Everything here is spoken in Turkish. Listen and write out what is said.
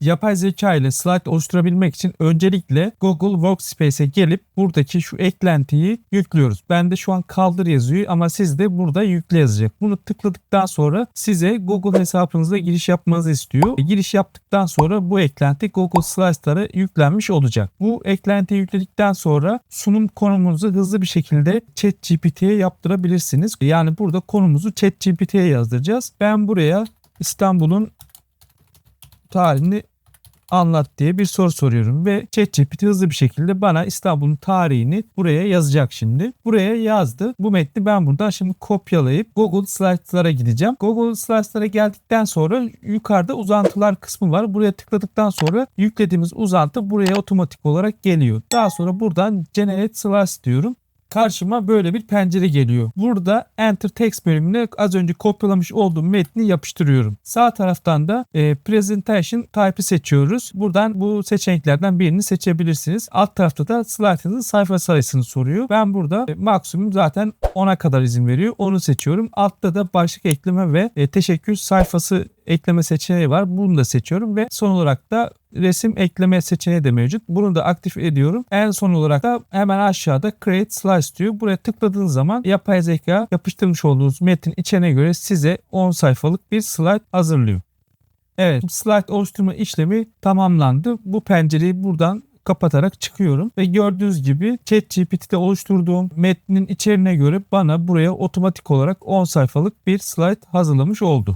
Yapay zeka ile slide oluşturabilmek için öncelikle Google Workspace'e gelip buradaki şu eklentiyi yüklüyoruz. Bende şu an kaldır yazıyor ama sizde burada yükle yazacak. Bunu tıkladıktan sonra size Google hesabınıza giriş yapmanızı istiyor. E, Giriş yaptıktan sonra bu eklenti Google Slide'lara yüklenmiş olacak. Bu eklentiyi yükledikten sonra sunum konumunuzu hızlı bir şekilde ChatGPT'ye yaptırabilirsiniz. Yani burada konumuzu ChatGPT'ye yazdıracağız. Ben buraya İstanbul'un tarihini anlat diye bir soru soruyorum ve ChatGPT hızlı bir şekilde bana İstanbul'un tarihini buraya yazacak şimdi. Buraya yazdı. Bu metni ben buradan şimdi kopyalayıp Google Slide'lara gideceğim. Google Slide'lara geldikten sonra yukarıda uzantılar kısmı var. Buraya tıkladıktan sonra yüklediğimiz uzantı buraya otomatik olarak geliyor. Daha sonra buradan Generate Slides diyorum karşıma böyle bir pencere geliyor. Burada Enter Text bölümüne az önce kopyalamış olduğum metni yapıştırıyorum. Sağ taraftan da e, Presentation Type'ı seçiyoruz. Buradan bu seçeneklerden birini seçebilirsiniz. Alt tarafta da slide'ınızın sayfa sayısını soruyor. Ben burada e, maksimum zaten 10'a kadar izin veriyor. Onu seçiyorum. Altta da başlık ekleme ve e, teşekkür sayfası ekleme seçeneği var. Bunu da seçiyorum ve son olarak da resim ekleme seçeneği de mevcut. Bunu da aktif ediyorum. En son olarak da hemen aşağıda Create Slides diyor. Buraya tıkladığınız zaman yapay zeka yapıştırmış olduğunuz metin içine göre size 10 sayfalık bir slide hazırlıyor. Evet slide oluşturma işlemi tamamlandı. Bu pencereyi buradan kapatarak çıkıyorum ve gördüğünüz gibi ChatGPT'de oluşturduğum metnin içeriğine göre bana buraya otomatik olarak 10 sayfalık bir slide hazırlamış oldu.